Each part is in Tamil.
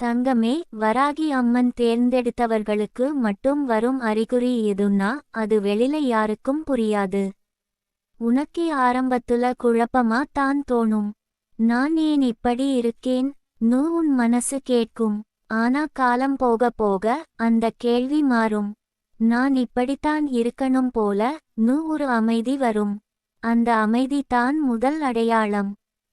தங்கமே வராகி அம்மன் தேர்ந்தெடுத்தவர்களுக்கு மட்டும் வரும் அறிகுறி எதுன்னா அது வெளில யாருக்கும் புரியாது. உனக்கே ஆரம்பத்துல குழப்பமா தான் தோணும். நான் ஏன் இப்படி இருக்கேன்? நூ உன் மனசு கேட்கும். ஆனா காலம் போக போக அந்த கேள்வி மாறும். நான் இப்படித்தான் இருக்கணும் போல நூ ஒரு அமைதி வரும். அந்த அமைதி தான் முதல் அடையாளம்.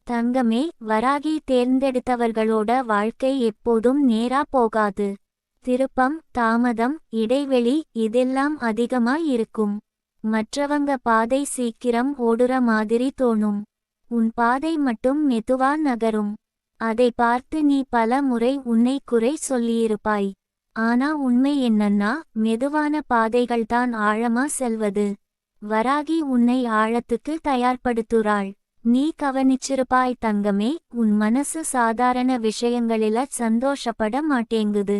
தங்கமே வராகி தேர்ந்தெடுத்தவர்களோட வாழ்க்கை எப்போதும் நேரா போகாது. திருப்பம் தாமதம் இடைவெளி இதெல்லாம் அதிகமா இருக்கும். மற்றவங்க பாதை சீக்கிரம் ஓடுற மாதிரி தோணும். உன் பாதை மட்டும் மெதுவா நகரும். அதை பார்த்து நீ பல முறை உன்னை குறை சொல்லியிருப்பாய். ஆனா உண்மை என்னன்னா மெதுவான பாதைகள்தான் ஆழமா செல்வது. வராகி உன்னை ஆழத்துக்கு தயார்படுத்துறாள். நீ கவனிச்சிருப்பாய் தங்கமே உன் மனசு சாதாரண விஷயங்களில சந்தோஷப்பட மாட்டேங்குது.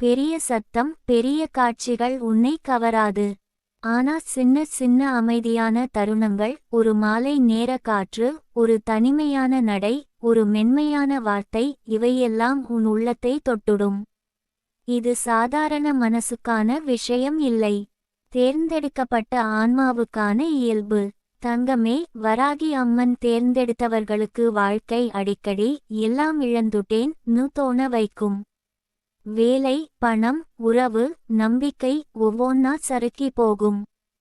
பெரிய சத்தம் பெரிய காட்சிகள் உன்னை கவராது. ஆனா சின்ன சின்ன அமைதியான தருணங்கள் ஒரு மாலை நேர காற்று ஒரு தனிமையான நடை ஒரு மென்மையான வார்த்தை இவையெல்லாம் உன் உள்ளத்தை தொட்டுடும். இது சாதாரண மனசுக்கான விஷயம் இல்லை. தேர்ந்தெடுக்கப்பட்ட ஆன்மாவுக்கான இயல்பு. தங்கமே வராகி அம்மன் தேர்ந்தெடுத்தவர்களுக்கு வாழ்க்கை அடிக்கடி எல்லாம் இழந்துட்டேன் நு தோண வைக்கும். வேலை பணம் உறவு நம்பிக்கை ஒவ்வொன்னா சறுக்கி போகும்.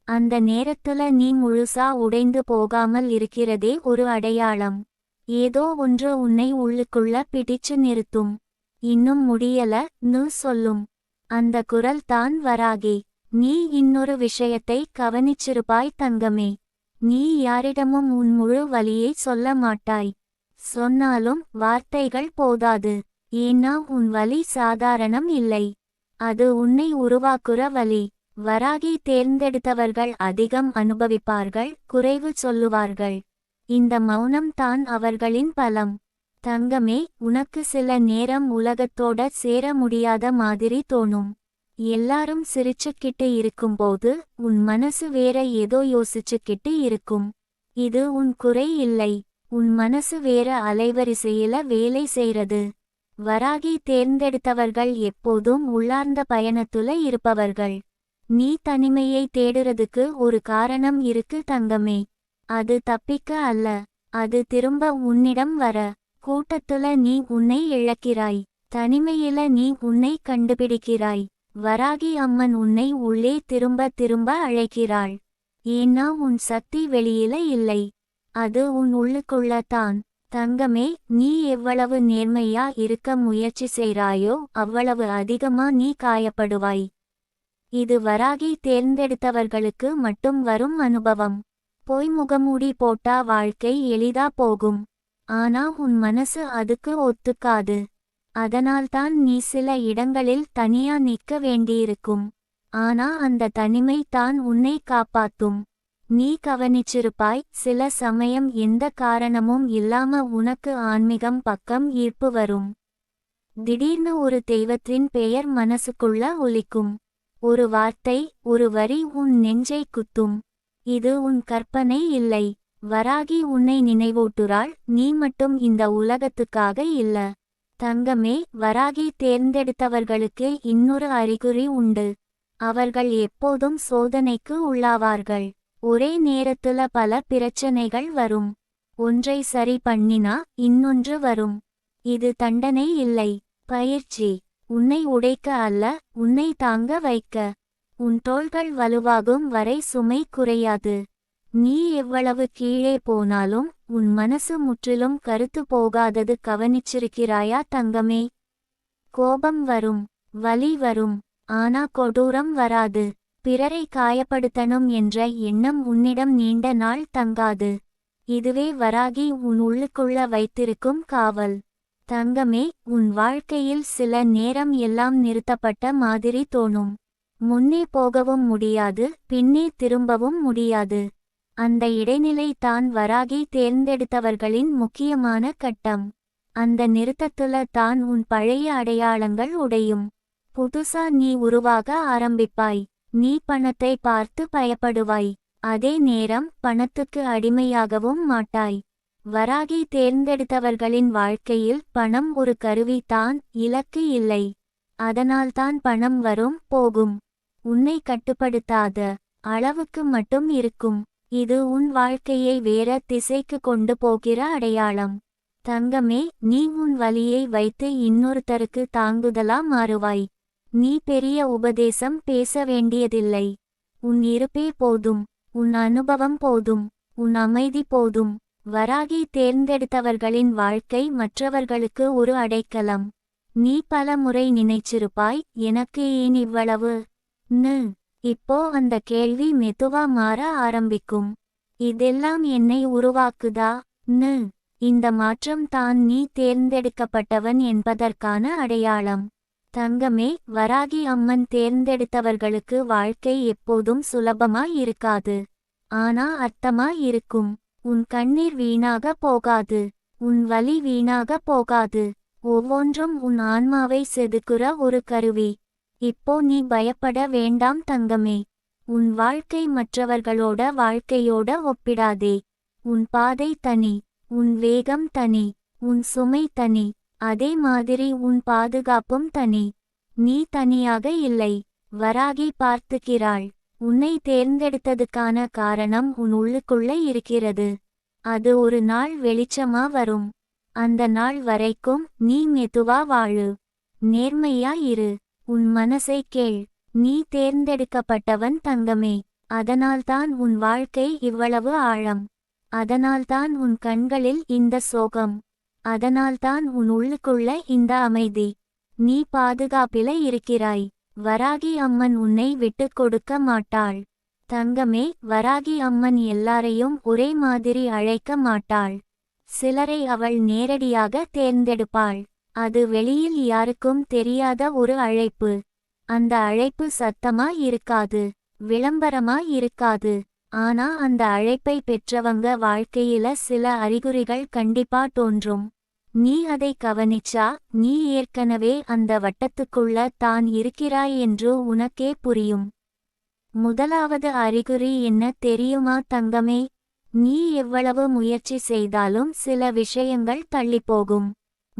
அந்த நேரத்துல நீ முழுசா உடைந்து போகாமல் இருக்கிறதே ஒரு அடையாளம். ஏதோ ஒன்று உன்னை உள்ளுக்குள்ள பிடிச்சு நிறுத்தும். இன்னும் முடியல நு சொல்லும். அந்த குரல் தான் வராகி. நீ இன்னொரு விஷயத்தை கவனிச்சிருப்பாய் தங்கமே. நீ யாரிடமும் உன் முழு வழியை சொல்ல மாட்டாய். சொன்னாலும் வார்த்தைகள் போதாது. ஏன்னா உன் வழி சாதாரணம் இல்லை. அது உன்னை உருவாக்குற வழி. வராகி தேர்ந்தெடுத்தவர்கள் அதிகம் அனுபவிப்பார்கள் குறைவு சொல்லுவார்கள். இந்த மௌனம் தான் அவர்களின் பலம். தங்கமே உனக்கு சில நேரம் உலகத்தோட சேர முடியாத மாதிரி தோணும். எல்லாரும் சிரிச்சுக்கிட்டு இருக்கும்போது உன் மனசு வேற ஏதோ யோசிச்சுக்கிட்டு இருக்கும். இது உன் குறை இல்லை. உன் மனசு வேற அலைவரிசையில வேலை செய்றது. வராகி தேர்ந்தெடுத்தவர்கள் எப்போதும் உள்ளார்ந்த பயணத்துல இருப்பவர்கள். நீ தனிமையை தேடுறதுக்கு ஒரு காரணம் இருக்கு தங்கமே. அது தப்பிக்க அல்ல. அது திரும்ப உன்னிடம் வர. கூட்டத்துல நீ உன்னை இழக்கிறாய். தனிமையில நீ உன்னை கண்டுபிடிக்கிறாய். வராகி அம்மன் உன்னை உள்ளே திரும்ப திரும்ப அழைக்கிறாள். ஏன்னா உன் சக்தி வெளியில இல்லை. அது உன் உள்ளுக்குள்ள தான் தங்கமே நீ எவ்வளவு நேர்மையா இருக்க முயற்சி செய்றாயோ அவ்வளவு அதிகமா நீ காயப்படுவாய். இது வராகி தேர்ந்தெடுத்தவர்களுக்கு மட்டும் வரும் அனுபவம். பொய் முகமூடி போட்டா வாழ்க்கை எளிதா போகும். ஆனா உன் மனசு அதுக்கு ஒத்துக்காது. அதனால்தான் நீ சில இடங்களில் தனியா நிற்க வேண்டியிருக்கும். ஆனா அந்த தனிமை தான் உன்னை காப்பாத்தும். நீ கவனிச்சிருப்பாய் சில சமயம் எந்த காரணமும் இல்லாம உனக்கு ஆன்மீகம் பக்கம் ஈர்ப்பு வரும். திடீர்னு ஒரு தெய்வத்தின் பெயர் மனசுக்குள்ள ஒலிக்கும். ஒரு வார்த்தை ஒரு வரி உன் நெஞ்சை குத்தும். இது உன் கற்பனை இல்லை. வராகி உன்னை நினைவூட்டுறாள் நீ மட்டும் இந்த உலகத்துக்காக இல்ல. தங்கமே வராகி தேர்ந்தெடுத்தவர்களுக்கு இன்னொரு அறிகுறி உண்டு. அவர்கள் எப்போதும் சோதனைக்கு உள்ளாவார்கள். ஒரே நேரத்துல பல பிரச்சனைகள் வரும். ஒன்றை சரி பண்ணினா இன்னொன்று வரும். இது தண்டனை இல்லை. பயிற்சி. உன்னை உடைக்க அல்ல உன்னை தாங்க வைக்க. உன் தோள்கள் வலுவாகும் வரை சுமை குறையாது. நீ எவ்வளவு கீழே போனாலும் உன் மனசு முற்றிலும் கருத்து போகாதது கவனிச்சிருக்கிறாயா தங்கமே? கோபம் வரும் வலி வரும் ஆனா கொடூரம் வராது. பிறரை காயப்படுத்தணும் என்ற எண்ணம் உன்னிடம் நீண்ட நாள் தங்காது. இதுவே வராகி உன் உள்ளுக்குள்ள வைத்திருக்கும் காவல். தங்கமே உன் வாழ்க்கையில் சில நேரம் எல்லாம் நிறுத்தப்பட்ட மாதிரி தோணும். முன்னே போகவும் முடியாது பின்னே திரும்பவும் முடியாது. அந்த இடைநிலை தான் வராகி தேர்ந்தெடுத்தவர்களின் முக்கியமான கட்டம். அந்த நிறுத்தத்துல தான் உன் பழைய அடையாளங்கள் உடையும். புதுசா நீ உருவாக ஆரம்பிப்பாய். நீ பணத்தை பார்த்து பயப்படுவாய். அதே நேரம் பணத்துக்கு அடிமையாகவும் மாட்டாய். வராகி தேர்ந்தெடுத்தவர்களின் வாழ்க்கையில் பணம் ஒரு கருவி தான் இலக்கு இல்லை. அதனால்தான் பணம் வரும் போகும். உன்னை கட்டுப்படுத்தாத அளவுக்கு மட்டும் இருக்கும். இது உன் வாழ்க்கையை வேற திசைக்கு கொண்டு போகிற அடையாளம். தங்கமே நீ உன் வழியை வைத்து இன்னொருத்தருக்கு தாங்குதலா மாறுவாய். நீ பெரிய உபதேசம் பேச வேண்டியதில்லை. உன் இருப்பே போதும் உன் அனுபவம் போதும் உன் அமைதி போதும். வராகி தேர்ந்தெடுத்தவர்களின் வாழ்க்கை மற்றவர்களுக்கு ஒரு அடைக்கலம். நீ பல முறை நினைச்சிருப்பாய் எனக்கு ஏன் இவ்வளவு? நு இப்போ அந்த கேள்வி மெதுவா மாற ஆரம்பிக்கும். இதெல்லாம் என்னை உருவாக்குதா? நு. இந்த மாற்றம் தான் நீ தேர்ந்தெடுக்கப்பட்டவன் என்பதற்கான அடையாளம். தங்கமே வராகி அம்மன் தேர்ந்தெடுத்தவர்களுக்கு வாழ்க்கை எப்போதும் சுலபமா இருக்காது. ஆனா அர்த்தமா இருக்கும். உன் கண்ணீர் வீணாக போகாது. உன் வலி வீணாக போகாது. ஒவ்வொன்றும் உன் ஆன்மாவை செதுக்குற ஒரு கருவி. இப்போ நீ பயப்பட வேண்டாம் தங்கமே. உன் வாழ்க்கை மற்றவர்களோட வாழ்க்கையோட ஒப்பிடாதே. உன் பாதை தனி உன் வேகம் தனி உன் சுமை தனி அதே மாதிரி உன் பாதுகாப்பும் தனி. நீ தனியாக இல்லை வராகி பார்த்துக்கிறாள். உன்னை தேர்ந்தெடுத்ததுக்கான காரணம் உன் உள்ளுக்குள்ள இருக்கிறது. அது ஒரு நாள் வெளிச்சமா வரும். அந்த நாள் வரைக்கும் நீ மெதுவா வாழு. நேர்மையா இரு. உன் மனசை கேள். நீ தேர்ந்தெடுக்கப்பட்டவன் தங்கமே. அதனால்தான் உன் வாழ்க்கை இவ்வளவு ஆழம். அதனால்தான் உன் கண்களில் இந்த சோகம். அதனால்தான் உன் உள்ளுக்குள்ள இந்த அமைதி. நீ பாதுகாப்பில இருக்கிறாய். வராகி அம்மன் உன்னை விட்டுக் கொடுக்க மாட்டாள். தங்கமே வராகி அம்மன் எல்லாரையும் ஒரே மாதிரி அழைக்க மாட்டாள். சிலரை அவள் நேரடியாக தேர்ந்தெடுப்பாள். அது வெளியில் யாருக்கும் தெரியாத ஒரு அழைப்பு. அந்த அழைப்பு சத்தமா இருக்காது விளம்பரமா இருக்காது. ஆனா அந்த அழைப்பை பெற்றவங்க வாழ்க்கையில சில அறிகுறிகள் கண்டிப்பா தோன்றும். நீ அதை கவனிச்சா நீ ஏற்கனவே அந்த வட்டத்துக்குள்ள தான் இருக்கிறாய் என்று உனக்கே புரியும். முதலாவது அறிகுறி என்ன தெரியுமா தங்கமே? நீ எவ்வளவு முயற்சி செய்தாலும் சில விஷயங்கள் தள்ளிப்போகும்.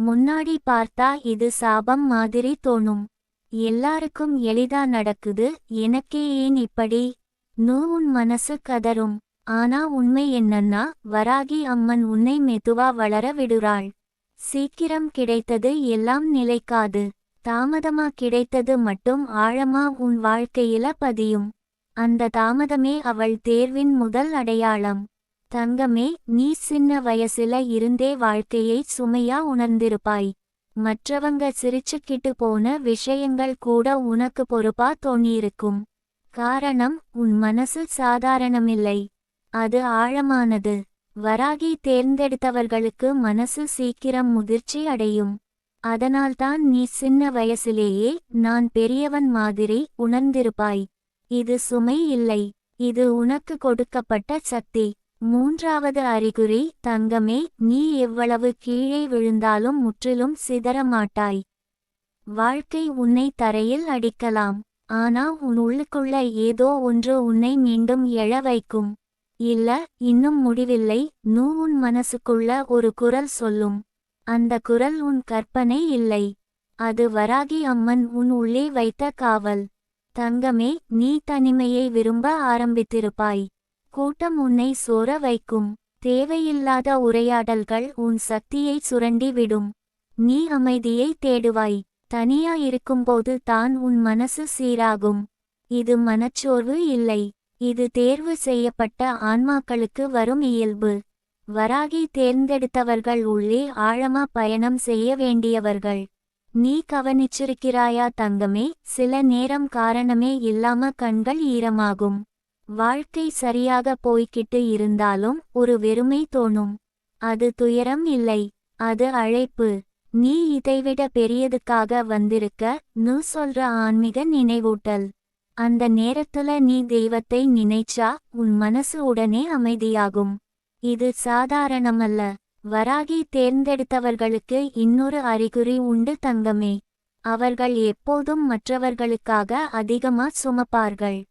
முன்னாடி பார்த்தா இது சாபம் மாதிரி தோணும். எல்லாருக்கும் எளிதா நடக்குது எனக்கே ஏன் இப்படி? நூ உன் மனசு கதரும் ஆனா உண்மை என்னன்னா வராகி அம்மன் உன்னை மெதுவா வளர விடுறாள். சீக்கிரம் கிடைத்தது எல்லாம் நிலைக்காது. தாமதமா கிடைத்தது மட்டும் ஆழமா உன் வாழ்க்கையில பதியும். அந்த தாமதமே அவள் தேர்வின் முதல் அடையாளம். தங்கமே நீ சின்ன வயசுல இருந்தே வாழ்க்கையை சுமையா உணர்ந்திருப்பாய். மற்றவங்க சிரிச்சுக்கிட்டு போன விஷயங்கள் கூட உனக்கு பொறுப்பா தோணியிருக்கும். காரணம் உன் மனசு சாதாரணமில்லை. அது ஆழமானது. வராகி தேர்ந்தெடுத்தவர்களுக்கு மனசு சீக்கிரம் முதிர்ச்சி அடையும். அதனால்தான் நீ சின்ன வயசிலேயே நான் பெரியவன் மாதிரி உணர்ந்திருப்பாய். இது சுமை இல்லை. இது உனக்கு கொடுக்கப்பட்ட சக்தி. மூன்றாவது அறிகுறி தங்கமே நீ எவ்வளவு கீழே விழுந்தாலும் முற்றிலும் சிதற மாட்டாய் வாழ்க்கை உன்னை தரையில் அடிக்கலாம். ஆனா உன் உள்ளுக்குள்ள ஏதோ ஒன்று உன்னை மீண்டும் எழ வைக்கும். இல்ல இன்னும் முடிவில்லை. நூ உன் மனசுக்குள்ள ஒரு குரல் சொல்லும். அந்த குரல் உன் கற்பனை இல்லை. அது வராகி அம்மன் உன் உள்ளே வைத்த காவல். தங்கமே நீ தனிமையை விரும்ப ஆரம்பித்திருப்பாய். கூட்டம் உன்னை சோர வைக்கும். தேவையில்லாத உரையாடல்கள் உன் சக்தியை சுரண்டிவிடும். நீ அமைதியை தேடுவாய். தனியா இருக்கும்போது தான் உன் மனசு சீராகும். இது மனச்சோர்வு இல்லை. இது தேர்வு செய்யப்பட்ட ஆன்மாக்களுக்கு வரும் இயல்பு. வராகி தேர்ந்தெடுத்தவர்கள் உள்ளே ஆழமா பயணம் செய்ய வேண்டியவர்கள். நீ கவனிச்சிருக்கிறாயா தங்கமே? சில நேரம் காரணமே இல்லாம கண்கள் ஈரமாகும். வாழ்க்கை சரியாக போய்கிட்டு இருந்தாலும் ஒரு வெறுமை தோணும். அது துயரம் இல்லை. அது அழைப்பு. நீ இதைவிட பெரியதுக்காக வந்திருக்க நு சொல்ற ஆன்மீக நினைவூட்டல். அந்த நேரத்துல நீ தெய்வத்தை நினைச்சா உன் மனசு உடனே அமைதியாகும். இது சாதாரணமல்ல. வராகி தேர்ந்தெடுத்தவர்களுக்கு இன்னொரு அறிகுறி உண்டு தங்கமே. அவர்கள் எப்போதும் மற்றவர்களுக்காக அதிகமா சுமப்பார்கள்.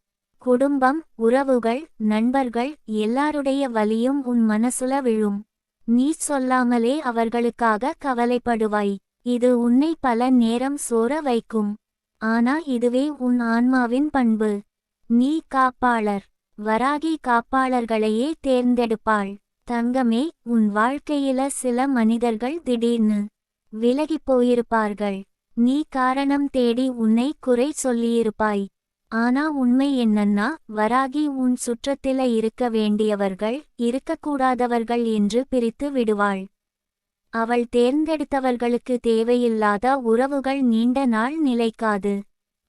குடும்பம் உறவுகள் நண்பர்கள் எல்லாருடைய வலியும் உன் மனசுல விழும். நீ சொல்லாமலே அவர்களுக்காக கவலைப்படுவாய். இது உன்னை பல நேரம் சோர வைக்கும். ஆனா இதுவே உன் ஆன்மாவின் பண்பு. நீ காப்பாளர். வராகி காப்பாளர்களையே தேர்ந்தெடுப்பாள். தங்கமே உன் வாழ்க்கையில சில மனிதர்கள் திடீர்னு விலகிப் போயிருப்பார்கள். நீ காரணம் தேடி உன்னை குறை சொல்லியிருப்பாய். ஆனா உண்மை என்னன்னா வராகி உன் சுற்றத்தில இருக்க வேண்டியவர்கள் இருக்கக்கூடாதவர்கள் என்று பிரித்து விடுவாள். அவள் தேர்ந்தெடுத்தவர்களுக்கு தேவையில்லாத உறவுகள் நீண்ட நாள் நிலைக்காது.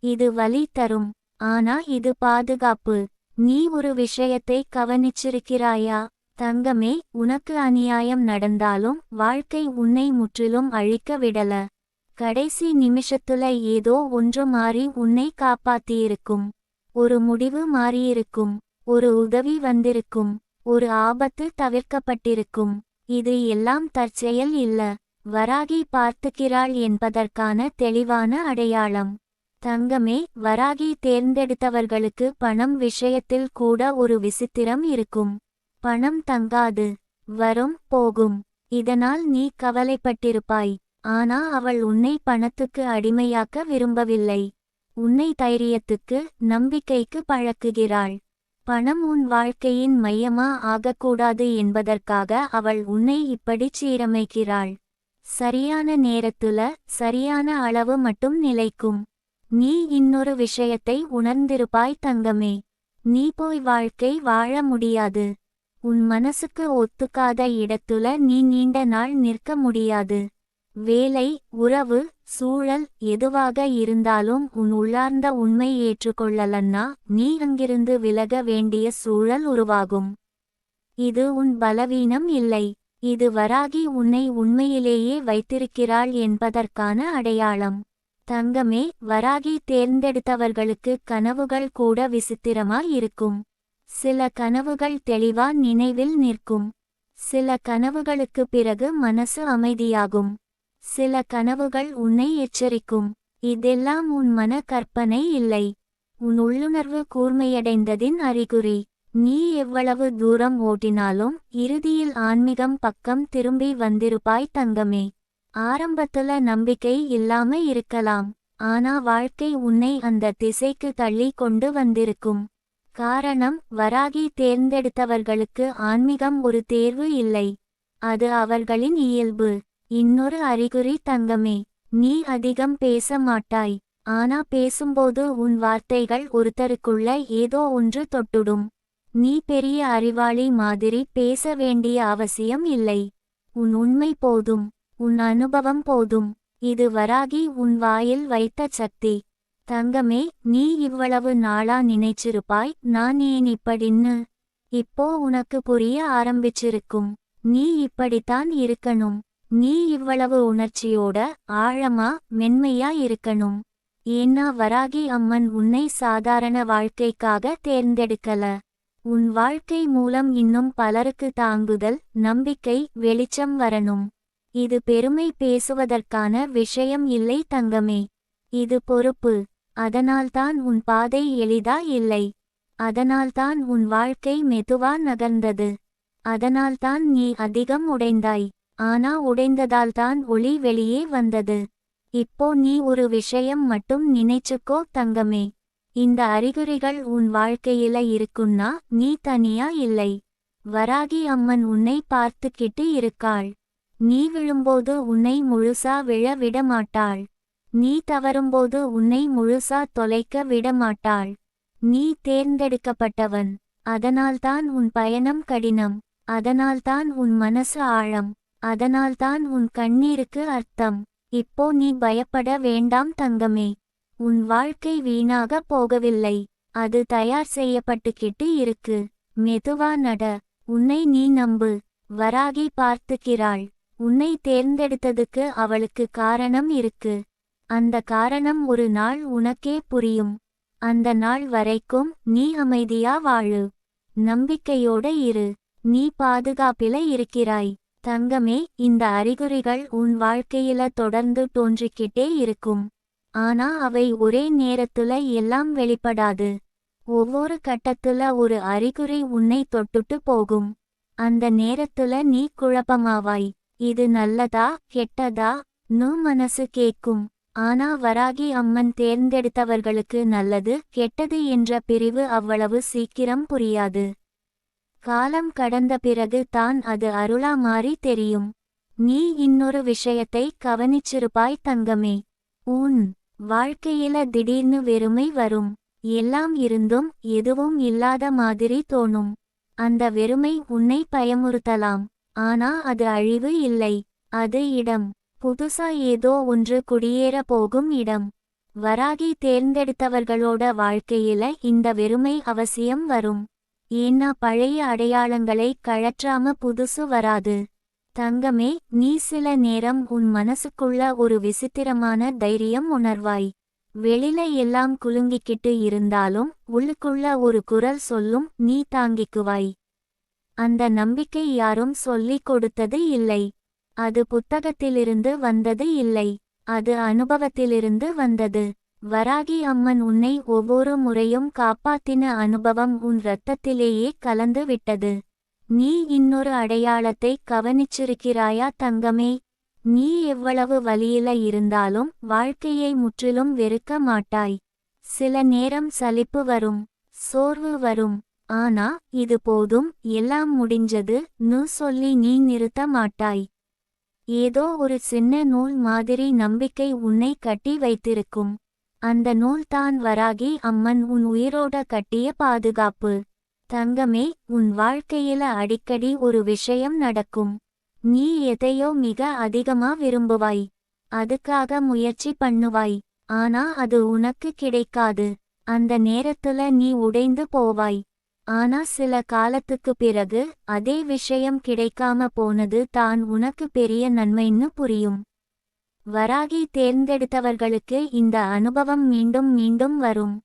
இது வலி தரும். ஆனா இது பாதுகாப்பு. நீ ஒரு விஷயத்தை கவனிச்சிருக்கிறாயா? தங்கமே உனக்கு அநியாயம் நடந்தாலும் வாழ்க்கை உன்னை முற்றிலும் அழிக்க விடல. கடைசி நிமிஷத்துல ஏதோ ஒன்று மாறி உன்னை காப்பாத்தியிருக்கும். ஒரு முடிவு மாறியிருக்கும். ஒரு உதவி வந்திருக்கும். ஒரு ஆபத்து தவிர்க்கப்பட்டிருக்கும். இது எல்லாம் தற்செயல் இல்ல. வராகி பார்த்துக்கிறாள் என்பதற்கான தெளிவான அடையாளம். தங்கமே வராகி தேர்ந்தெடுத்தவர்களுக்கு பணம் விஷயத்தில் கூட ஒரு விசித்திரம் இருக்கும். பணம் தங்காது. வரும் போகும். இதனால் நீ கவலைப்பட்டிருப்பாய். ஆனா அவள் உன்னை பணத்துக்கு அடிமையாக்க விரும்பவில்லை. உன்னை தைரியத்துக்கு நம்பிக்கைக்கு பழக்குகிறாள். பணம் உன் வாழ்க்கையின் மையமா ஆகக்கூடாது என்பதற்காக அவள் உன்னை இப்படிச் சீரமைக்கிறாள். சரியான நேரத்துல சரியான அளவு மட்டும் நிலைக்கும். நீ இன்னொரு விஷயத்தை உணர்ந்திருப்பாய் தங்கமே. நீ போய் வாழ்க்கை வாழ முடியாது. உன் மனசுக்கு ஒத்துக்காத இடத்துல நீ நீண்ட நாள் நிற்க முடியாது. வேலை உறவு சூழல் எதுவாக இருந்தாலும் உன் உள்ளார்ந்த உண்மை ஏற்றுக்கொள்ளலன்னா நீ அங்கிருந்து விலக வேண்டிய சூழல் உருவாகும். இது உன் பலவீனம் இல்லை. இது வராகி உன்னை உண்மையிலேயே வைத்திருக்கிறாள் என்பதற்கான அடையாளம். தங்கமே வராகி தேர்ந்தெடுத்தவர்களுக்கு கனவுகள் கூட விசித்திரமாய் இருக்கும். சில கனவுகள் தெளிவா நினைவில் நிற்கும். சில கனவுகளுக்கு பிறகு மனசு அமைதியாகும். சில கனவுகள் உன்னை எச்சரிக்கும். இதெல்லாம் உன் மன கற்பனை இல்லை. உன் உள்ளுணர்வு கூர்மையடைந்ததின் அறிகுறி. நீ எவ்வளவு தூரம் ஓட்டினாலும் இறுதியில் ஆன்மீகம் பக்கம் திரும்பி வந்திருப்பாய் தங்கமே. ஆரம்பத்துல நம்பிக்கை இல்லாம இருக்கலாம். ஆனா வாழ்க்கை உன்னை அந்த திசைக்கு தள்ளி கொண்டு வந்திருக்கும். காரணம் வராகி தேர்ந்தெடுத்தவர்களுக்கு ஆன்மீகம் ஒரு தேர்வு இல்லை. அது அவர்களின் இயல்பு. இன்னொரு அறிகுறி தங்கமே நீ அதிகம் பேச மாட்டாய் ஆனா பேசும்போது உன் வார்த்தைகள் ஒருத்தருக்குள்ள ஏதோ ஒன்று தொட்டுடும். நீ பெரிய அறிவாளி மாதிரி பேச வேண்டிய அவசியம் இல்லை. உன் உண்மை போதும் உன் அனுபவம் போதும். இது வராகி உன் வாயில் வைத்த சக்தி. தங்கமே நீ இவ்வளவு நாளா நினைச்சிருப்பாய் நான் ஏன் இப்படின்னு இப்போ உனக்கு புரிய ஆரம்பிச்சிருக்கும். நீ இப்படித்தான் இருக்கணும். நீ இவ்வளவு உணர்ச்சியோட ஆழமா மென்மையா இருக்கணும். ஏன்னா வராகி அம்மன் உன்னை சாதாரண வாழ்க்கைக்காக தேர்ந்தெடுக்கல. உன் வாழ்க்கை மூலம் இன்னும் பலருக்கு தாங்குதல் நம்பிக்கை வெளிச்சம் வரணும். இது பெருமை பேசுவதற்கான விஷயம் இல்லை தங்கமே. இது பொறுப்பு. அதனால்தான் உன் பாதை எளிதா இல்லை. அதனால்தான் உன் வாழ்க்கை மெதுவா நகர்ந்தது. அதனால்தான் நீ அதிகம் உடைந்தாய். ஆனா உடைந்ததால்தான் ஒளி வெளியே வந்தது. இப்போ நீ ஒரு விஷயம் மட்டும் நினைச்சுக்கோ தங்கமே. இந்த அறிகுறிகள் உன் வாழ்க்கையில இருக்குன்னா நீ தனியா இல்லை. வராகி அம்மன் உன்னை பார்த்துக்கிட்டு இருக்காள். நீ விழும்போது உன்னை முழுசா விழ விடமாட்டாள். நீ தவறும்போது உன்னை முழுசா தொலைக்க விட மாட்டாள் நீ தேர்ந்தெடுக்கப்பட்டவன். அதனால்தான் உன் பயணம் கடினம். அதனால்தான் உன் மனசு ஆழம். அதனால்தான் உன் கண்ணீருக்கு அர்த்தம். இப்போ நீ பயப்பட வேண்டாம் தங்கமே. உன் வாழ்க்கை வீணாக போகவில்லை. அது தயார் செய்யப்பட்டுக்கிட்டு இருக்கு. மெதுவா நட. உன்னை நீ நம்பு. வராகி பார்த்துக்கிறாள். உன்னை தேர்ந்தெடுத்ததுக்கு அவளுக்கு காரணம் இருக்கு. அந்த காரணம் ஒரு நாள் உனக்கே புரியும். அந்த நாள் வரைக்கும் நீ அமைதியா வாழு. நம்பிக்கையோட இரு. நீ பாதுகாப்பில இருக்கிறாய். தங்கமே இந்த அறிகுறிகள் உன் வாழ்க்கையில தொடர்ந்து தோன்றிக்கிட்டே இருக்கும். ஆனா அவை ஒரே நேரத்துல எல்லாம் வெளிப்படாது. ஒவ்வொரு கட்டத்துல ஒரு அறிகுறி உன்னை தொட்டுட்டு போகும். அந்த நேரத்துல நீ குழப்பமாவாய். இது நல்லதா கெட்டதா நு மனசு கேக்கும். ஆனா வராகி அம்மன் தேர்ந்தெடுத்தவர்களுக்கு நல்லது கெட்டது என்ற பிரிவு அவ்வளவு சீக்கிரம் புரியாது. காலம் கடந்த பிறகு தான் அது அருளா மாறி தெரியும். நீ இன்னொரு விஷயத்தை கவனிச்சிருப்பாய் தங்கமே. உன் வாழ்க்கையில திடீர்னு வெறுமை வரும். எல்லாம் இருந்தும் எதுவும் இல்லாத மாதிரி தோணும். அந்த வெறுமை உன்னை பயமுறுத்தலாம். ஆனா அது அழிவு இல்லை. அது இடம். புதுசா ஏதோ ஒன்று குடியேற போகும் இடம். வராகி தேர்ந்தெடுத்தவர்களோட வாழ்க்கையில இந்த வெறுமை அவசியம் வரும். ஏன்னா பழைய அடையாளங்களை கழற்றாம புதுசு வராது. தங்கமே நீ சில நேரம் உன் மனசுக்குள்ள ஒரு விசித்திரமான தைரியம் உணர்வாய். வெளியில எல்லாம் குலுங்கிக்கிட்டு இருந்தாலும் உள்ளுக்குள்ள ஒரு குரல் சொல்லும் நீ தாங்கிக்குவாய். அந்த நம்பிக்கை யாரும் சொல்லிக் கொடுத்தது இல்லை. அது புத்தகத்திலிருந்து வந்தது இல்லை. அது அனுபவத்திலிருந்து வந்தது. வராகி அம்மன் உன்னை ஒவ்வொரு முறையும் காப்பாத்தின அனுபவம் உன் இரத்தத்திலேயே கலந்து விட்டது. நீ இன்னொரு அடையாளத்தை கவனிச்சிருக்கிறாயா தங்கமே? நீ எவ்வளவு வலியில இருந்தாலும் வாழ்க்கையை முற்றிலும் வெறுக்க மாட்டாய். சில நேரம் சலிப்பு வரும் சோர்வு வரும். ஆனா இது போதும் எல்லாம் முடிஞ்சது நு சொல்லி நீ நிறுத்த மாட்டாய். ஏதோ ஒரு சின்ன நூல் மாதிரி நம்பிக்கை உன்னை கட்டி வைத்திருக்கும். அந்த நூல் தான் வராகி அம்மன் உன் உயிரோட கட்டிய பாதுகாப்பு. தங்கமே உன் வாழ்க்கையில அடிக்கடி ஒரு விஷயம் நடக்கும். நீ எதையோ மிக அதிகமா விரும்புவாய். அதுக்காக முயற்சி பண்ணுவாய். ஆனா அது உனக்கு கிடைக்காது. அந்த நேரத்துல நீ உடைந்து போவாய். ஆனா சில காலத்துக்கு பிறகு அதே விஷயம் கிடைக்காம போனது தான் உனக்கு பெரிய நன்மைன்னு புரியும். வராகி தேர்ந்தெடுத்தவர்களுக்கு இந்த அனுபவம் மீண்டும் மீண்டும் வரும்.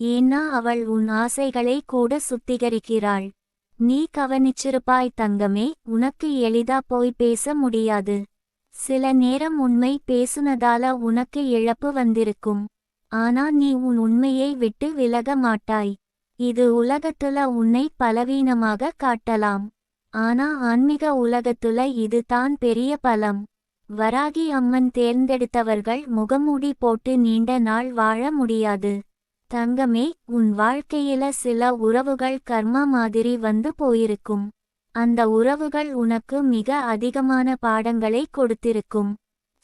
ஏன்னா அவள் உன் ஆசைகளை கூட சுத்திகரிக்கிறாள். நீ கவனிச்சிருப்பாய் தங்கமே உனக்கு எளிதா போய் பேச முடியாது. சில நேரம் உண்மை பேசுனதால உனக்கு இழப்பு வந்திருக்கும். ஆனா நீ உன் உண்மையை விட்டு விலக மாட்டாய். இது உலகத்துல உன்னை பலவீனமாக காட்டலாம். ஆனா ஆன்மீக உலகத்துல இது தான் பெரிய பலம். வராகி அம்மன் தேர்ந்தெடுத்தவர்கள் முகமூடி போட்டு நீண்ட நாள் வாழ முடியாது. தங்கமே உன் வாழ்க்கையில சில உறவுகள் கர்மா மாதிரி வந்து போயிருக்கும். அந்த உறவுகள் உனக்கு மிக அதிகமான பாடங்களை கொடுத்திருக்கும்.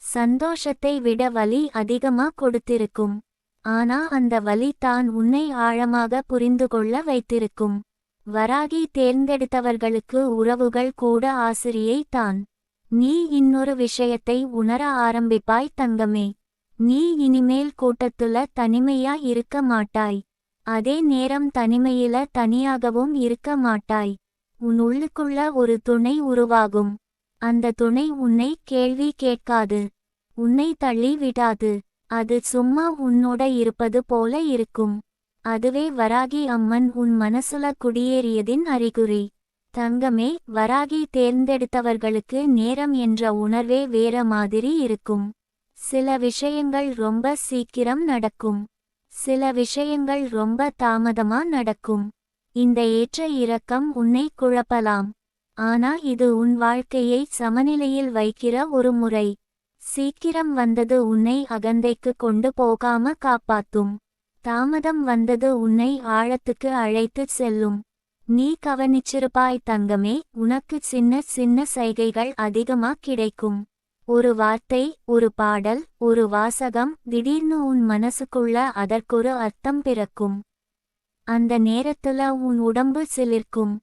சந்தோஷத்தை விட வலி அதிகமா கொடுத்திருக்கும். ஆனா அந்த வலி தான் உன்னை ஆழமாக புரிந்து கொள்ள வைத்திருக்கும். வராகி தேர்ந்தெடுத்தவர்களுக்கு உறவுகள் கூட ஆசிரியை தான். நீ இன்னொரு விஷயத்தை உணர ஆரம்பிப்பாய் தங்கமே. நீ இனிமேல் கூட்டத்துல தனிமையா இருக்க மாட்டாய். அதே நேரம் தனிமையில தனியாகவும் இருக்க மாட்டாய். உன் உள்ளுக்குள்ள ஒரு துணை உருவாகும். அந்த துணை உன்னை கேள்வி கேட்காது. உன்னை தள்ளி விடாது. அது சும்மா உன்னோட இருப்பது போல இருக்கும். அதுவே வராகி அம்மன் உன் மனசுல குடியேறியதின் அறிகுறி. தங்கமே வராகி தேர்ந்தெடுத்தவர்களுக்கு நேரம் என்ற உணர்வே வேற மாதிரி இருக்கும். சில விஷயங்கள் ரொம்ப சீக்கிரம் நடக்கும். சில விஷயங்கள் ரொம்ப தாமதமா நடக்கும். இந்த ஏற்ற இறக்கம் உன்னை குழப்பலாம். ஆனா இது உன் வாழ்க்கையை சமநிலையில் வைக்கிற ஒரு முறை. சீக்கிரம் வந்தது உன்னை அகந்தைக்கு கொண்டு போகாம காப்பாத்தும். தாமதம் வந்தது உன்னை ஆழத்துக்கு அழைத்துச் செல்லும். நீ கவனிச்சிருப்பாய் தங்கமே உனக்கு சின்ன சின்ன சைகைகள் அதிகமா கிடைக்கும். ஒரு வார்த்தை ஒரு பாடல் ஒரு வாசகம் திடீர்னு உன் மனசுக்குள்ள அதற்கொரு அர்த்தம் பிறக்கும். அந்த நேரத்துல உன் உடம்பு சிலிர்க்கும்.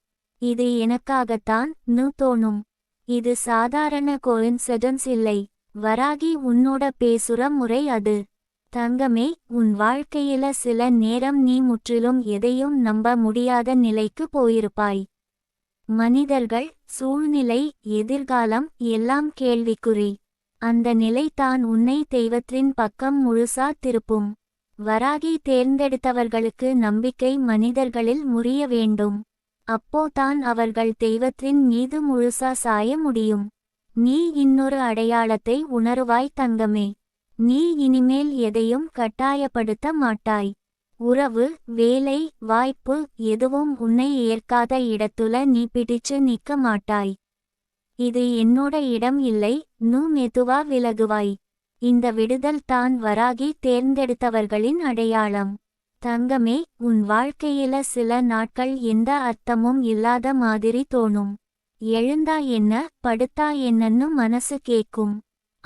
இது எனக்காகத்தான் நு தோணும். இது சாதாரண கோயின்சிடன்ஸ் இல்லை. வராகி உன்னோட பேசுற முறை அது. தங்கமே உன் வாழ்க்கையில சில நேரம் நீ முற்றிலும் எதையும் நம்ப முடியாத நிலைக்கு போயிருப்பாய். மனிதர்கள் சூழ்நிலை எதிர்காலம் எல்லாம் கேள்விக்குறி. அந்த நிலை தான் உன்னை தெய்வத்தின் பக்கம் முழுசா திருப்பும். வராகி தேர்ந்தெடுத்தவர்களுக்கு நம்பிக்கை மனிதர்களில் முறிய வேண்டும். அப்போ தான் அவர்கள் தெய்வத்தின் மீது முழுசா சாய முடியும். நீ இன்னொரு அடையாளத்தை உணருவாய் தங்கமே. நீ இனிமேல் எதையும் கட்டாயப்படுத்த மாட்டாய். உறவு வேலை வாய்ப்பு எதுவும் உன்னை ஏற்காத இடத்துல நீ பிடிச்சு நிக்க மாட்டாய். இது என்னோட இடம் இல்லை நூ மெதுவா விலகுவாய். இந்த விடுதல் தான் வராகி தேர்ந்தெடுத்தவர்களின் அடையாளம். தங்கமே உன் வாழ்க்கையில சில நாட்கள் எந்த அர்த்தமும் இல்லாத மாதிரி தோணும். எழுந்தா என்ன படுத்தா என்னன்னு மனசு கேக்கும்.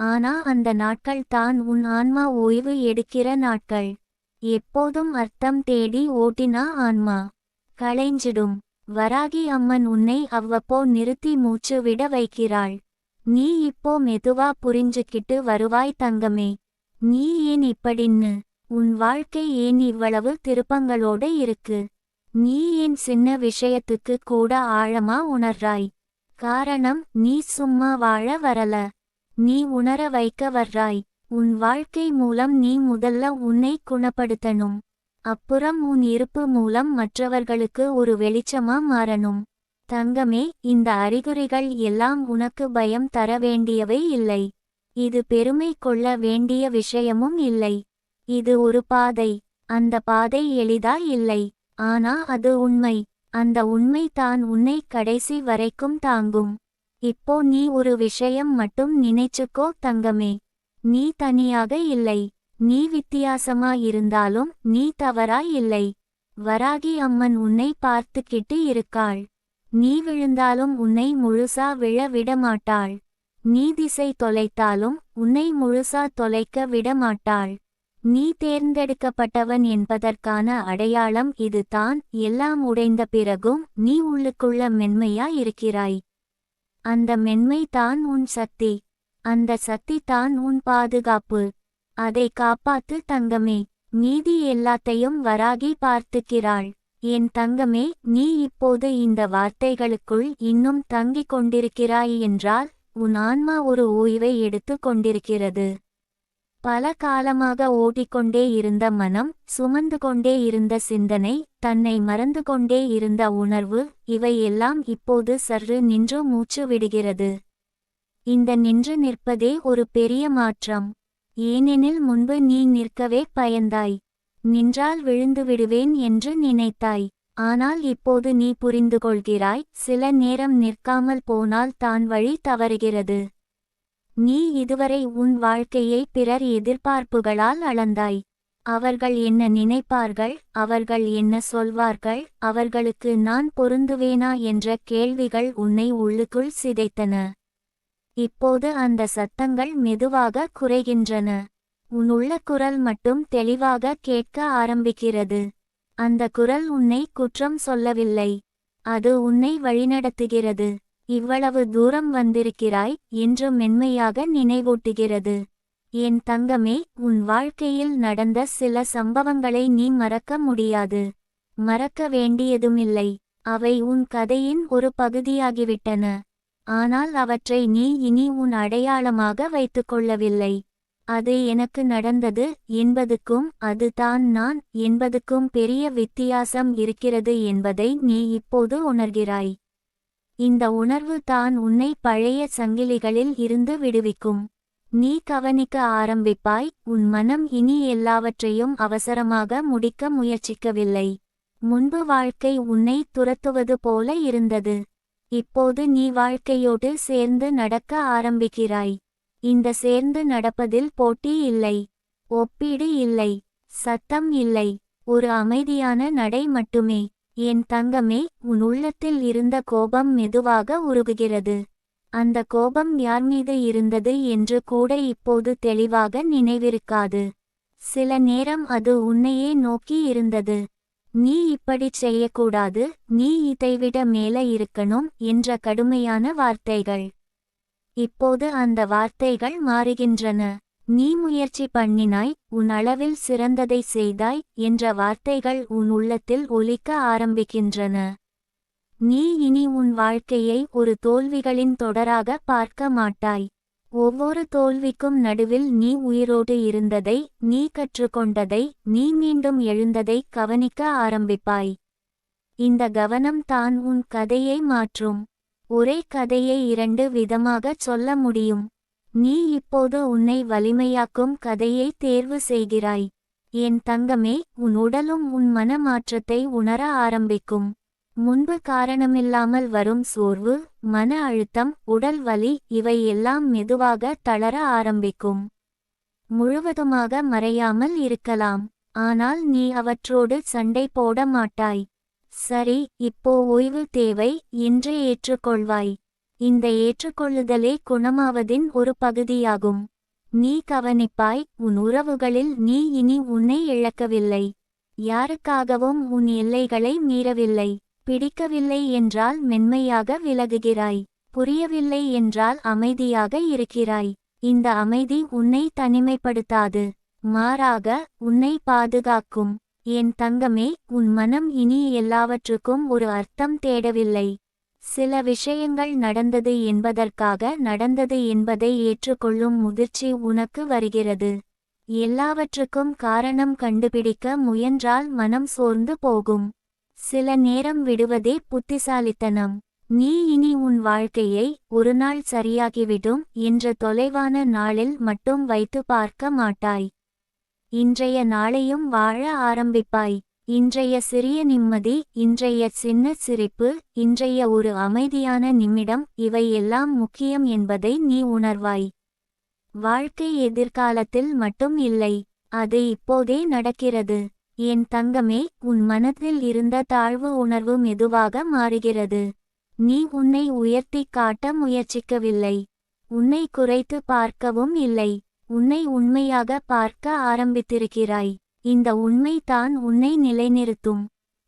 ஆனா அந்த நாட்கள் தான் உன் ஆன்மா ஓய்வு எடுக்கிற நாட்கள். எப்போதும் அர்த்தம் தேடி ஓட்டினா ஆன்மா. களைஞ்சிடும். வராகி அம்மன் உன்னை அவ்வப்போ நிறுத்தி மூச்சு விட வைக்கிறாள். நீ இப்போ மெதுவா புரிஞ்சுக்கிட்டு வருவாய் தங்கமே. நீ ஏன் இப்படின்னு உன் வாழ்க்கை ஏன் இவ்வளவு திருப்பங்களோட இருக்கு? நீ ஏன் சின்ன விஷயத்துக்கு கூட ஆழமா உணர்றாய்? காரணம் நீ சும்மா வாழ வரல. நீ உணர வைக்க வர்றாய். உன் வாழ்க்கை மூலம் நீ முதல்ல உன்னை குணப்படுத்தணும். அப்புறம் உன் இருப்பு மூலம் மற்றவர்களுக்கு ஒரு வெளிச்சமா மாறணும். தங்கமே இந்த அறிகுறிகள் எல்லாம் உனக்கு பயம் தர வேண்டியவை இல்லை. இது பெருமை கொள்ள வேண்டிய விஷயமும் இல்லை. இது ஒரு பாதை. அந்த பாதை எளிதா இல்லை. ஆனா அது உண்மை. அந்த உண்மை தான் உன்னை கடைசி வரைக்கும் தாங்கும். இப்போ நீ ஒரு விஷயம் மட்டும் நினைச்சுக்கோ தங்கமே. நீ தனியாக இல்லை. நீ வித்தியாசமா இருந்தாலும் நீ தவறாய் இல்லை. வராகி அம்மன் உன்னை பார்த்துக்கிட்டு இருக்காள். நீ விழுந்தாலும் உன்னை முழுசா விழ விடமாட்டாள். நீ திசை தொலைத்தாலும் உன்னை முழுசா தொலைக்க விடமாட்டாள். நீ தேர்ந்தெடுக்கப்பட்டவன் என்பதற்கான அடையாளம் இதுதான். எல்லாம் உடைந்த பிறகும் நீ உள்ளுக்குள்ள மென்மையா இருக்கிறாய். அந்த மென்மை தான் உன் சக்தி. அந்த சக்தி தான் உன் பாதுகாப்பு. அதை காப்பாத்து தங்கமே. மீதி எல்லாத்தையும் வராகி பார்த்துக்கிறாள். என் தங்கமே நீ இப்போது இந்த வார்த்தைகளுக்குள் இன்னும் தங்கிக் கொண்டிருக்கிறாய் என்றால் உன் ஆன்மா ஒரு ஓய்வை எடுத்து கொண்டிருக்கிறது. பல காலமாக ஓடிக்கொண்டே இருந்த மனம் சுமந்து கொண்டே இருந்த சிந்தனை தன்னை மறந்து கொண்டே இருந்த உணர்வு இவை எல்லாம் இப்போது சற்று நின்று மூச்சு விடுகிறது. இந்த நின்று நிற்பதே ஒரு பெரிய மாற்றம். ஏனெனில் முன்பு நீ நிற்கவே பயந்தாய். நின்றால் விழுந்து விடுவேன் என்று நினைத்தாய். ஆனால் இப்போது நீ புரிந்து கொள்கிறாய் சில நேரம் நிற்காமல் போனால் தான் வழி தவறுகிறது. நீ இதுவரை உன் வாழ்க்கையை பிறர் எதிர்பார்ப்புகளால் அளந்தாய். அவர்கள் என்ன நினைப்பார்கள்? அவர்கள் என்ன சொல்வார்கள்? அவர்களுக்கு நான் பொருந்துவேனா என்ற கேள்விகள் உன்னை உள்ளுக்குள் சிதைத்தன. இப்போது அந்த சத்தங்கள் மெதுவாக குறைகின்றன. உன் உள்ள குரல் மட்டும் தெளிவாக கேட்க ஆரம்பிக்கிறது. அந்த குரல் உன்னை குற்றம் சொல்லவில்லை. அது உன்னை வழிநடத்துகிறது. இவ்வளவு தூரம் வந்திருக்கிறாய் என்று மென்மையாக நினைவூட்டுகிறது. என் தங்கமே உன் வாழ்க்கையில் நடந்த சில சம்பவங்களை நீ மறக்க முடியாது. மறக்க வேண்டியதுமில்லை. அவை உன் கதையின் ஒரு பகுதியாகிவிட்டன. ஆனால் அவற்றை நீ இனி உன் அடையாளமாக வைத்துக்கொள்ளவில்லை. அது எனக்கு நடந்தது என்பதுக்கும் அது தான் நான் என்பதுக்கும் பெரிய வித்தியாசம் இருக்கிறது என்பதை நீ இப்போது உணர்கிறாய். இந்த உணர்வு தான் உன்னை பழைய சங்கிலிகளில் இருந்து விடுவிக்கும். நீ கவனிக்க ஆரம்பிப்பாய் உன் மனம் இனி எல்லாவற்றையும் அவசரமாக முடிக்க முயற்சிக்கவில்லை. முன்பு வாழ்க்கை உன்னை துரத்துவது போல இருந்தது. இப்போது நீ வாழ்க்கையோடு சேர்ந்து நடக்க ஆரம்பிக்கிறாய். இந்த சேர்ந்து நடப்பதில் போட்டி இல்லை. ஒப்பீடு இல்லை. சத்தம் இல்லை. ஒரு அமைதியான நடை மட்டுமே. என் தங்கமே உன் உள்ளத்தில் இருந்த கோபம் மெதுவாக உருகுகிறது. அந்த கோபம் யார் மீது இருந்தது என்று கூட இப்போது தெளிவாக நினைவிருக்காது. சில நேரம் அது உன்னையே நோக்கி இருந்தது. நீ இப்படிச் செய்யக்கூடாது நீ இதைவிட மேல இருக்கணும் என்ற கடுமையான வார்த்தைகள். இப்போது அந்த வார்த்தைகள் மாறுகின்றன. நீ முயற்சி பண்ணினாய் உன் அளவில் சிறந்ததை செய்தாய் என்ற வார்த்தைகள் உன் உள்ளத்தில் ஒலிக்க ஆரம்பிக்கின்றன. நீ இனி உன் வாழ்க்கையை ஒரு தோல்விகளின் தொடராக பார்க்க மாட்டாய். ஒவ்வொரு தோல்விக்கும் நடுவில் நீ உயிரோடு இருந்ததை நீ கற்றுக்கொண்டதை நீ மீண்டும் எழுந்ததை கவனிக்க ஆரம்பிப்பாய். இந்த கவனம் தான் உன் கதையை மாற்றும். ஒரே கதையை இரண்டு விதமாகச் சொல்ல முடியும். நீ இப்போது உன்னை வலிமையாக்கும் கதையை தேர்வு செய்கிறாய். என் தங்கமே உன் உடலும் உன் மனமாற்றத்தை உணர ஆரம்பிக்கும். முன்பு காரணமில்லாமல் வரும் சோர்வு மன அழுத்தம் உடல் வலி இவை எல்லாம் மெதுவாக தளர ஆரம்பிக்கும். முழுவதுமாக மறையாமல் இருக்கலாம். ஆனால் நீ அவற்றோடு சண்டை போட மாட்டாய். சரி இப்போ ஓய்வு தேவை என்று ஏற்றுக்கொள்வாய். இந்த ஏற்றுக்கொள்ளுதலே குணமாவதின் ஒரு பகுதியாகும். நீ கவனிப்பாய் உன் உறவுகளில் நீ இனி உன்னை இழக்கவில்லை. யாருக்காகவும் உன் எல்லைகளை மீறவில்லை. பிடிக்கவில்லை என்றால் மென்மையாக விலகுகிறாய். புரியவில்லை என்றால் அமைதியாக இருக்கிறாய். இந்த அமைதி உன்னை தனிமைப்படுத்தாது. மாறாக உன்னை பாதுகாக்கும். என் தங்கமே உன் மனம் இனி எல்லாவற்றுக்கும் ஒரு அர்த்தம் தேடவில்லை. சில விஷயங்கள் நடந்தது என்பதற்காக நடந்தது என்பதை ஏற்றுக்கொள்ளும் முதிர்ச்சி உனக்கு வருகிறது. எல்லாவற்றுக்கும் காரணம் கண்டுபிடிக்க முயன்றால் மனம் சோர்ந்து போகும். சில நேரம் விடுவதே புத்திசாலித்தனம். நீ இனி உன் வாழ்க்கையை ஒரு நாள் சரியாகிவிடும் என்ற தொலைவான நாளில் மட்டும் வைத்து பார்க்க மாட்டாய். இன்றைய நாளையும் வாழ ஆரம்பிப்பாய். இன்றைய சிறிய நிம்மதி இன்றைய சின்ன சிரிப்பு இன்றைய ஒரு அமைதியான நிமிடம் இவை எல்லாம் முக்கியம் என்பதை நீ உணர்வாய். வாழ்க்கை எதிர்காலத்தில் மட்டும் இல்லை அது இப்போதே நடக்கிறது. என் தங்கமே உன் மனத்தில் இருந்த தாழ்வு உணர்வு மெதுவாக மாறுகிறது. நீ உன்னை உயர்த்திக் காட்ட முயற்சிக்கவில்லை. உன்னை குறைத்து பார்க்கவும் இல்லை. உன்னை உண்மையாக பார்க்க ஆரம்பித்திருக்கிறாய். இந்த உண்மை தான் உன்னை நிலைநிறுத்தும்.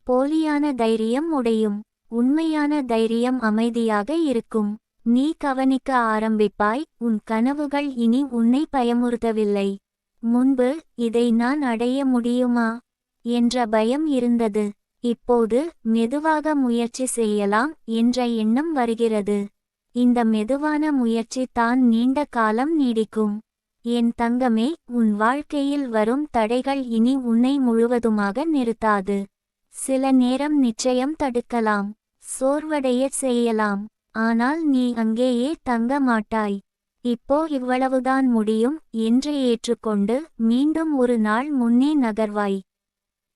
போலியான தைரியம் உடையும். உண்மையான தைரியம் அமைதியாக இருக்கும். நீ கவனிக்க ஆரம்பிப்பாய். உன் கனவுகள் இனி உன்னை பயமுறுத்தவில்லை. முன்பு இதை நான் அடைய முடியுமா? என்ற பயம் இருந்தது. இப்போது மெதுவாக முயற்சி செய்யலாம் என்ற எண்ணம் வருகிறது. இந்த மெதுவான முயற்சி தான் நீண்ட காலம் நீடிக்கும். என் தங்கமே உன் வாழ்க்கையில் வரும் தடைகள் இனி உன்னை முழுவதுமாக நிறுத்தாது. சில நேரம் நிச்சயம் தடுக்கலாம் சோர்வடைய செய்யலாம் ஆனால் நீ அங்கேயே தங்க மாட்டாய். இப்போ இவ்வளவுதான் முடியும் என்று ஏற்றுக்கொண்டு மீண்டும் ஒரு நாள் முன்னே நகர்வாய்.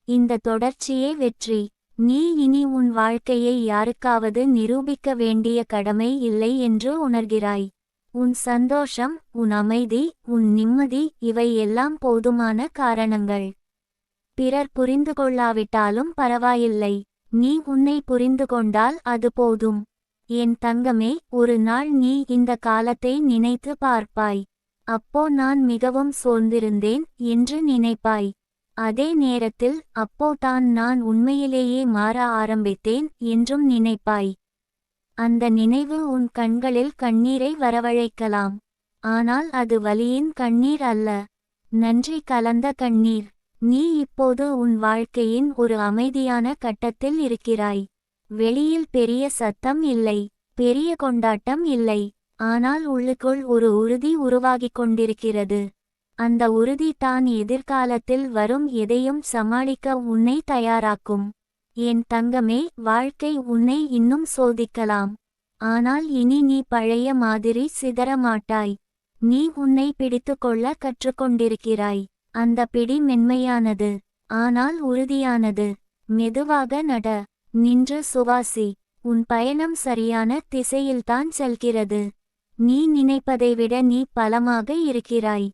இந்த தொடர்ச்சியே வெற்றி. நீ இனி உன் வாழ்க்கையை யாருக்காவது நிரூபிக்க வேண்டிய கடமை இல்லை என்று உணர்கிறாய். உன் சந்தோஷம் உன் அமைதி உன் நிம்மதி இவை எல்லாம் போதுமான காரணங்கள். பிறர் புரிந்து கொள்ளாவிட்டாலும் பரவாயில்லை. நீ உன்னை புரிந்து கொண்டால் அது போதும். என் தங்கமே ஒரு நாள் நீ இந்த காலத்தை நினைத்து பார்ப்பாய். அப்போ நான் மிகவும் சோர்ந்திருந்தேன் என்று நினைப்பாய். அதே நேரத்தில் அப்போ தான் நான் உண்மையிலேயே மாற ஆரம்பித்தேன் என்றும் நினைப்பாய். அந்த நினைவு உன் கண்களில் கண்ணீரை வரவழைக்கலாம். ஆனால் அது வலியின் கண்ணீர் அல்ல. நன்றி கலந்த கண்ணீர். நீ இப்போது உன் வாழ்க்கையின் ஒரு அமைதியான கட்டத்தில் இருக்கிறாய். வெளியில் பெரிய சத்தம் இல்லை. பெரிய கொண்டாட்டம் இல்லை. ஆனால் உள்ளுக்குள் ஒரு உறுதி உருவாகிக் கொண்டிருக்கிறது. அந்த உறுதி தான் எதிர்காலத்தில் வரும் எதையும் சமாளிக்க உன்னை தயாராக்கும். என் தங்கமே வாழ்க்கை உன்னை இன்னும் சோதிக்கலாம். ஆனால் இனி நீ பழைய மாதிரி சிதற மாட்டாய் நீ உன்னை பிடித்துக்கொள்ள கற்றுக்கொண்டிருக்கிறாய். அந்த பிடி மென்மையானது ஆனால் உறுதியானது. மெதுவாக நட நின்று சுவாசி. உன் பயணம் சரியான திசையில்தான் செல்கிறது. நீ நினைப்பதை விட நீ பலமாக இருக்கிறாய்.